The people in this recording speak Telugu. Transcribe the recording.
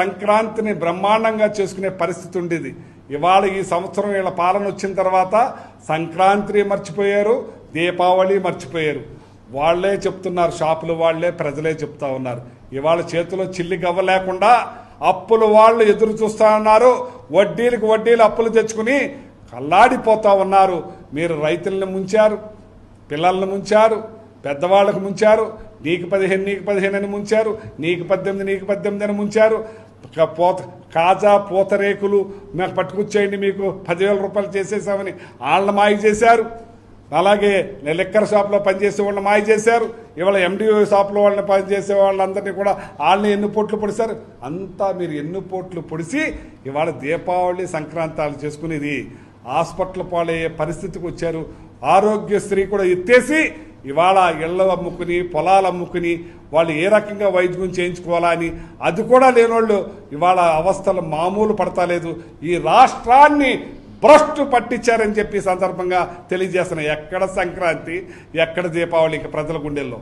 సంక్రాంతిని బ్రహ్మాండంగా చేసుకునే పరిస్థితి ఉండేది. ఇవాళ ఈ సంవత్సరం వీళ్ళ పాలన వచ్చిన తర్వాత సంక్రాంతి మర్చిపోయారు దీపావళి మర్చిపోయారు. వాళ్ళే చెప్తున్నారు షాపులు వాళ్ళే ప్రజలే చెప్తా ఉన్నారు. ఇవాళ చేతిలో చిల్లి గవ్వ లేకుండా అప్పులు వాళ్ళు ఎదురు చూస్తా ఉన్నారు. వడ్డీలకు వడ్డీలు అప్పులు తెచ్చుకుని కల్లాడిపోతా ఉన్నారు. మీరు రైతులను ముంచారు పిల్లల్ని ముంచారు పెద్దవాళ్ళకు ముంచారు నీకు పదిహేను నీకు పదిహేను అని ముంచారు నీకు పద్దెనిమిది నీకు పద్దెనిమిది అని ముంచారు. పోత కాజా పూతరేకులు మేము పట్టుకొచ్చేయండి మీకు. పదివేల రూపాయలు చేసేసామని వాళ్ళని మాయ చేశారు. అలాగే లిక్కర్ షాప్లో పనిచేసే వాళ్ళని మాయ చేశారు. ఇవాళ ఎండిఓ షాప్లో వాళ్ళని పనిచేసే వాళ్ళందరినీ కూడా వాళ్ళని ఎన్ని పోట్లు పొడిశారు? అంతా మీరు ఎన్ని పోట్లు పొడిసి ఇవాళ దీపావళి సంక్రాంతాలు చేసుకునేది. హాస్పిటల్ పాలయ్యే పరిస్థితికి వచ్చారు. ఆరోగ్యశ్రీ కూడా ఎత్తేసి ఇవాళ ఇళ్ళు అమ్ముకుని పొలాలు అమ్ముకుని వాళ్ళు ఏ రకంగా వైద్యం చేయించుకోవాలా అని అది కూడా లేనోళ్ళు ఇవాళ అవస్థలు మామూలు పడతలేదు ఈ రాష్ట్రాన్ని భ్రష్టు పట్టించారని చెప్పి సందర్భంగా తెలియజేస్తున్నాయి. ఎక్కడ సంక్రాంతి ఎక్కడ దీపావళి ఇక ప్రజల గుండెల్లో.